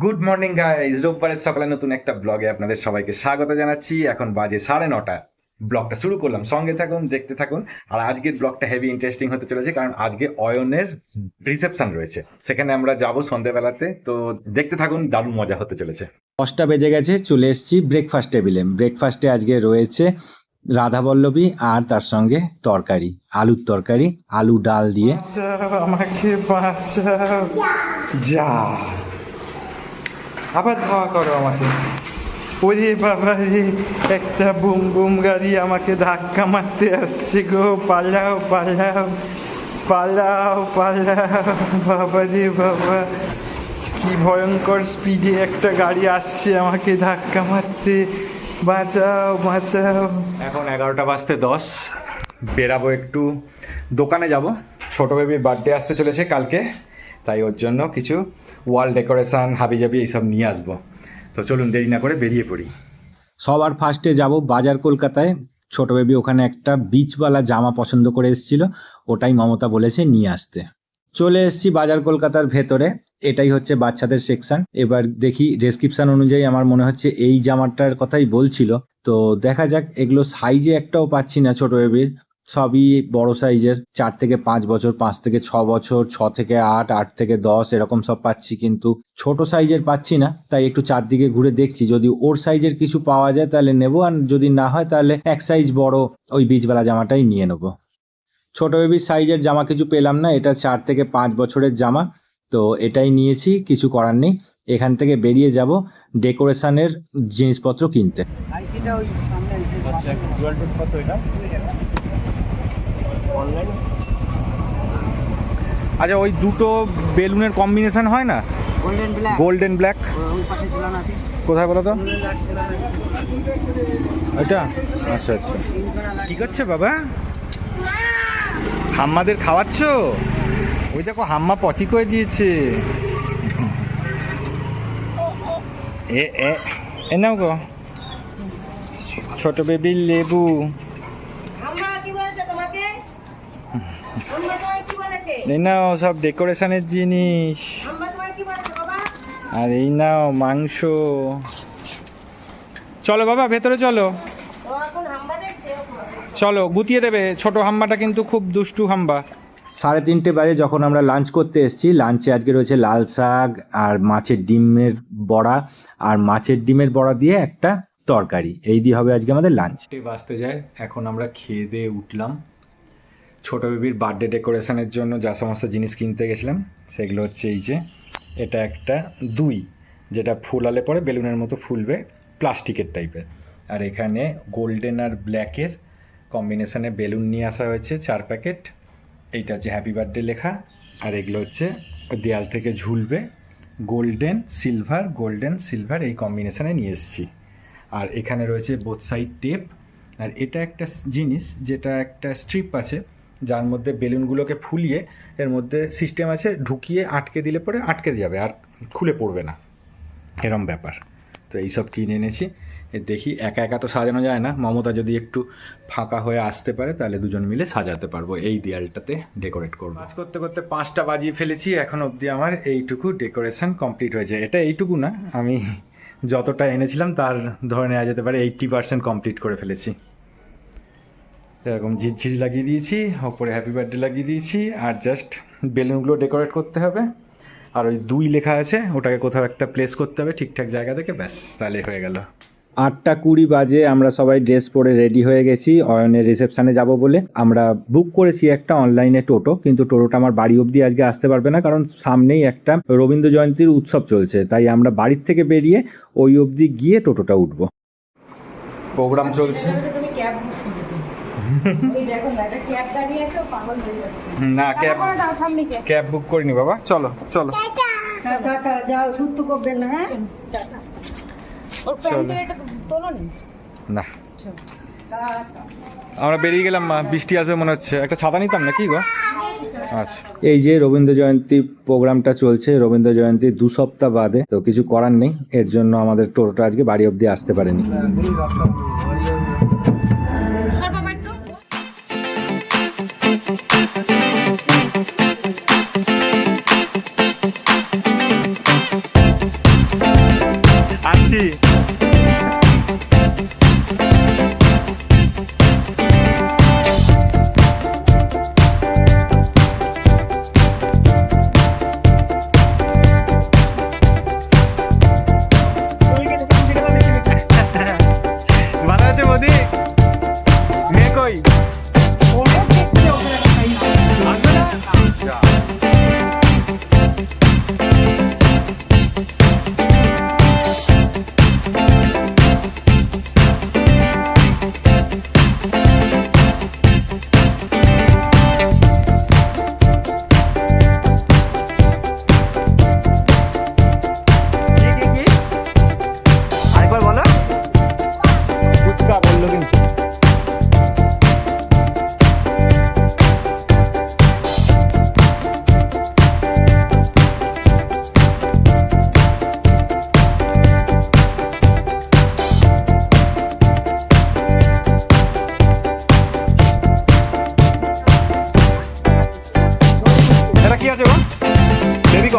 Good morning guys রোববারের সকালে নতুন একটা ব্লগে আপনাদের সবাইকে স্বাগত জানাচ্ছি। এখন বাজে সাড়ে নটা। ব্লগটা শুরু করলাম। সঙ্গে থাকুন দেখতে থাকুন। আর আজকের ব্লগটা হেভি ইন্টারেস্টিং হতে চলেছে কারণ আজকে অয়নের রিসেপশন রয়েছে। সেখানে আমরা যাব সন্ধেবেলাতে। তো দেখতে থাকুন দারুণ মজা হতে চলেছে। দশটা বেজে গেছে চলে এসেছি ব্রেকফাস্ট টেবিলে ব্রেকফাস্টে আজকে রয়েছে রাধাবল্লভী আর তার সঙ্গে তরকারি আলুর তরকারি আলু ডাল দিয়ে। আমাকে যা। আবার ধাওয়া করো আমাকে। ওরে বাবা রে, একটা বুম বুম গাড়ি আমাকে ধাক্কা মারতে আসছে গো। পালাও পালাও পালাও পালাও। বাবা রে বাবা, কি ভয়ঙ্কর স্পিডে একটা গাড়ি আসছে আমাকে ধাক্কা মারতে। বাঁচাও বাঁচাও। এখন এগারোটা বাজতে দশ। বেরাবো একটু। দোকানে যাব। ছোট বেবির বার্থডে আসতে চলেছে কালকে। তাই ওর জন্য কিছু ওয়াল ডেকোরেশন হাবিজাবি এইসব নিয়ে আসব। তো চলুন দেরি না করে বেরিয়ে পড়ি। সবার ফার্স্টে যাব বাজার কলকাতায়। ছোট বেবি ওখানে একটা বিচওয়ালা জামা পছন্দ করে এসেছিল, ওটাই মমতা বলেছে নিয়ে আসতে। চলে এসেছি বাজার কলকাতার ভেতরে, এটাই হচ্ছে বাচ্চাদের সেকশন এবার দেখি ডেসক্রিপশন অনুযায়ী আমার মনে হচ্ছে এই জামাটার কথাই বলছিল। তো দেখা যাক, এগুলো সাইজে একটাও পাচ্ছি না ছোট বেবির সবই বড় সাইজের। চার থেকে পাঁচ বছর পাঁচ থেকে ছ বছর ছ থেকে আট আট থেকে দশ এরকম সব পাচ্ছি কিন্তু ছোট সাইজের পাচ্ছি না। তাই একটু চারদিকে ঘুরে দেখছি। যদি ওর সাইজের কিছু পাওয়া যায় তাহলে নেব আর যদি না হয় তাহলে এক সাইজ বড় ওই বীজবেলা জামাটাই নিয়ে নেব। ছোট বেবির সাইজের জামা কিছু পেলাম না এটা চার থেকে পাঁচ বছরের জামা। তো এটাই নিয়েছি কিছু করার নেই। এখান থেকে বেরিয়ে যাব ডেকোরেশনের জিনিসপত্র কিনতে। আচ্ছা ওই দুটো বেলুনের কম্বিনেশন হয় না? গোল্ডেন ব্ল্যাক গোল্ডেন ব্ল্যাক ওই পাশে ঝুলানো আছে। কোথায় বলো তো? এটা? আচ্ছা আচ্ছা। কি করছে বাবা? হাম্মাদের খাওয়াচ্ছ? ওই দেখো হাম্মা পটি করে দিয়েছে। এ এ এ নাও গো। ছোট বেবির লেবু। এই নাও সব ডেকোরেশনের জিনিস। আর এই নাও মাংস। চলো বাবা ভেতরে চলো। ও এখন হাম্বা দেখছে চলো গুতিয়ে দেবে। ছোট হাম্বাটা কিন্তু খুব দুষ্টু হাম্বা। সাড়ে তিনটে বাজে যখন আমরা লাঞ্চ করতে এসেছি লাঞ্চে আজকে রয়েছে লাল শাক আর মাছের ডিমের বড়া। আর মাছের ডিমের বড়া দিয়ে একটা তরকারি। এই দিয়ে হবে আজকে আমাদের লাঞ্চ বাঁচতে যায় এখন আমরা খেয়ে দিয়ে উঠলাম। ছোট বেবির বার্থডে ডেকোরেশনের জন্য যা সমস্ত জিনিস কিনতে গেছিলাম, সেগুলো হচ্ছে এই যে, এটা একটা দুই, যেটা ফুলালে পরে বেলুনের মতো ফুলবে, প্লাস্টিকের টাইপের। আর এখানে গোল্ডেন আর ব্ল্যাকের কম্বিনেশানে বেলুন নিয়ে আসা হয়েছে চার প্যাকেট। এইটা হচ্ছে হ্যাপি বার্থডে লেখা। আর এগুলো হচ্ছে দেয়াল থেকে ঝুলবে। গোল্ডেন সিলভার গোল্ডেন সিলভার এই কম্বিনেশানে নিয়ে এসেছি। আর এখানে রয়েছে বোথ সাইড টেপ আর এটা একটা জিনিস, যেটা একটা স্ট্রিপ আছে যার মধ্যে বেলুনগুলোকে ফুলিয়ে এর মধ্যে সিস্টেম আছে, ঢুকিয়ে আটকে দিলে পরে আটকে যাবে আর খুলে পড়বে না। এরম ব্যাপার। তো এইসব কিনে এনেছি। দেখি একা একা তো সাজানো যায় না। মমতা যদি একটু ফাঁকা হয়ে আসতে পারে, তাহলে দুজন মিলে সাজাতে পারব। এই দেয়ালটাতে ডেকোরেট করব। কাজ করতে করতে পাঁচটা বাজিয়ে ফেলেছি। এখন অবধি আমার এইটুকু ডেকোরেশন কমপ্লিট হয়েছে। এটা এইটুকু না, আমি যতটা এনেছিলাম, তার ধরে নেওয়া যেতে পারে এইট্টি পার্সেন্ট কমপ্লিট করে ফেলেছি। এরকম ঝিরঝিরি লাগিয়ে দিয়েছি ওপরে হ্যাপি বার্থডে লাগিয়ে দিয়েছি আর জাস্ট বেলুনগুলো ডেকোরেট করতে হবে। আর ওই দুই লেখা আছে ওটাকে কোথাও একটা প্লেস করতে হবে ঠিকঠাক জায়গা থেকে ব্যাস তাহলে হয়ে গেল। আটটা কুড়ি বাজে আমরা সবাই ড্রেস পরে রেডি হয়ে গেছি অয়নের রিসেপশানে যাব বলে। আমরা বুক করেছি একটা অনলাইনে টোটো কিন্তু টোটোটা আমার বাড়ি অবধি আজকে আসতে পারবে না কারণ সামনেই একটা রবীন্দ্র জয়ন্তীর উৎসব চলছে। তাই আমরা বাড়ির থেকে বেরিয়ে ওই অবধি গিয়ে টোটোটা উঠবো। প্রোগ্রাম চলছে তুমি ক্যাব বুক করেছ ওই দেখো না ক্যাব হয়ে ক্যাব বুক করিনি বাবা চলো চলো। না হ্যাঁ? না। আমরা বেরিয়ে গেলাম মা বৃষ্টি আসবে মনে হচ্ছে। একটা ছাতা নিতাম না কি গো? আচ্ছা। এই যে রবীন্দ্র জয়ন্তী প্রোগ্রামটা চলছে রবীন্দ্র জয়ন্তী দু সপ্তাহ বাদে তো কিছু করার নেই। এর জন্য আমাদের টোটোটা আজকে বাড়ি অবধি আসতে পারেনি।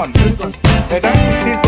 Hold on. Better?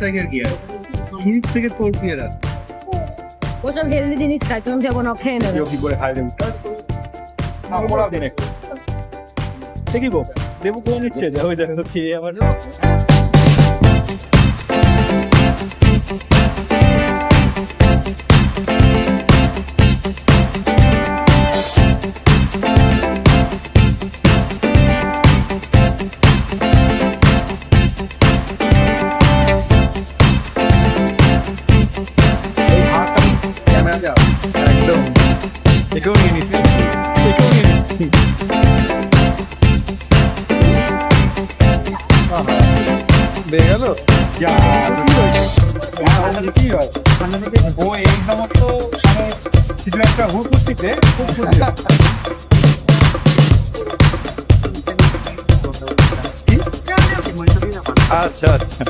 শুরু থেকে তোর পিয়ারা ওসব হেলদি জিনিস খাই তুমি যাব না খেয়ে নেবে। কি করে খাই দেবো? আমরা দিন। একটু দেখি গো? দেবু কোন নিচ্ছে? ওই দেখো খেয়ে আবার একেও নিয়ে নিচ্ছি একেও নিয়ে নিচ্ছি আচ্ছা আচ্ছা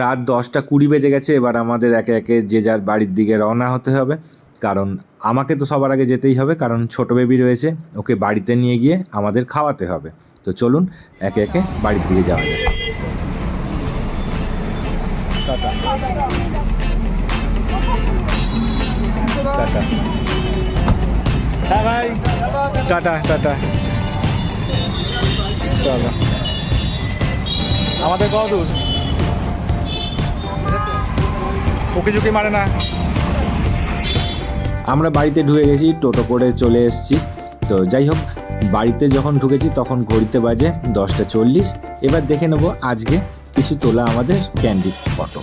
রাত দশটা কুড়ি বেজে গেছে এবার আমাদের একে একে যে যার বাড়ির দিকে রওনা হতে হবে। কারণ আমাকে তো সবার আগে যেতেই হবে কারণ ছোট বেবি রয়েছে ওকে বাড়িতে নিয়ে গিয়ে আমাদের খাওয়াতে হবে। তো চলুন একে একে বাড়ির দিকে যাওয়া যাক। টাটা। হ্যাঁ টাটা টাটা। চলো। আমাদের কত দূর? ঝুঁকি মারে না। আমরা বাড়িতে ঢুকে গেছি, টোটো করে চলে এসেছি। তো যাই হোক, বাড়িতে যখন ঢুকেছি তখন ঘড়িতে বাজে দশটা চল্লিশ। এবার দেখে নেব আজকে কিছু তোলা আমাদের ক্যান্ডিড ফটো।